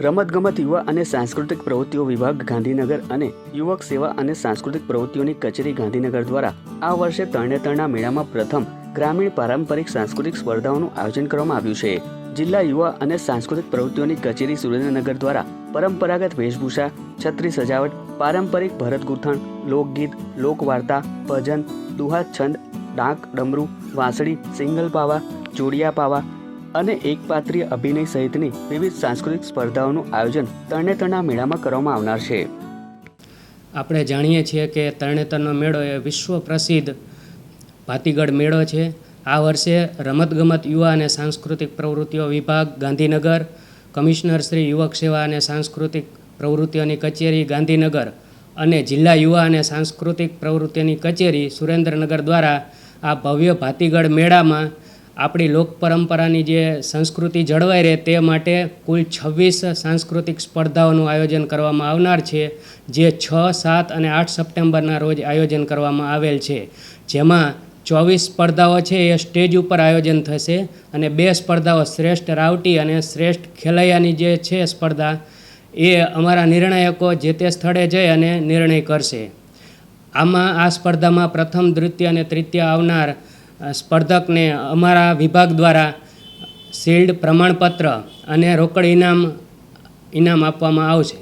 રમતગમત યુવા અને સાંસ્કૃતિક પ્રવૃત્તિઓ વિભાગ ગાંધીનગર અને યુવક સેવા અને સાંસ્કૃતિક પ્રવૃત્તિઓની કચેરી ગાંધીનગર દ્વારા આ વર્ષે તરણેતરના મેળામાં પ્રથમ ગ્રામીણ પારંપરિક સાંસ્કૃતિક સ્પર્ધાઓનું આયોજન કરવામાં આવ્યું છે. જિલ્લા યુવા અને સાંસ્કૃતિક પ્રવૃત્તિઓની કચેરી સુરેન્દ્રનગર દ્વારા પરંપરાગત વેશભૂષા છત્રી સજાવટ, પારંપરિક ભરતગૂંથણ લોકગીત, લોકવાર્તા, ભજન દુહા છંદ ડાક ડમરું, વાંસળી, સિંગલ પાવા જોડિયા પાવા અને એકપાત્રીય અભિનય સહિતની વિવિધ સાંસ્કૃતિક સ્પર્ધાઓનું આયોજન તરણેતરના મેળામાં કરવામાં આવનાર છે. આપણે જાણીએ છીએ કે તરણેતરનો મેળો એ વિશ્વ પ્રસિદ્ધ ભાતીગઢ મેળો છે. આ વર્ષે રમતગમત યુવા અને સાંસ્કૃતિક પ્રવૃત્તિઓ વિભાગ, ગાંધીનગર, કમિશનર શ્રી યુવક સેવા અને સાંસ્કૃતિક પ્રવૃત્તિઓની કચેરી, ગાંધીનગર અને જિલ્લા યુવા અને સાંસ્કૃતિક પ્રવૃત્તિઓની કચેરી સુરેન્દ્રનગર દ્વારા આ ભવ્ય ભાતીગઢ મેળામાં આપણી લોક પરંપરાની જે સંસ્કૃતિ જળવાઈ રહે તે માટે કુલ છવ્વીસ સાંસ્કૃતિક સ્પર્ધાઓનું આયોજન કરવામાં આવનાર છે, જે છ, સાત અને આઠ સપ્ટેમ્બરના રોજ આયોજન કરવામાં આવેલ છે. જેમાં ચોવીસ સ્પર્ધાઓ છે એ સ્ટેજ ઉપર આયોજન થશે અને બે સ્પર્ધાઓ શ્રેષ્ઠ રાવટી અને શ્રેષ્ઠ ખેલૈયાની જે છે સ્પર્ધા, એ અમારા નિર્ણાયકો જે તે સ્થળે જઈ અને નિર્ણય કરશે. આમાં આ સ્પર્ધામાં પ્રથમ, દ્વિતીય અને તૃતીય આવનાર સ્પર્ધકને અમારા વિભાગ દ્વારા શિલ્ડ પ્રમાણપત્ર અને રોકડ ઇનામ ઇનામ આપવામાં આવશે.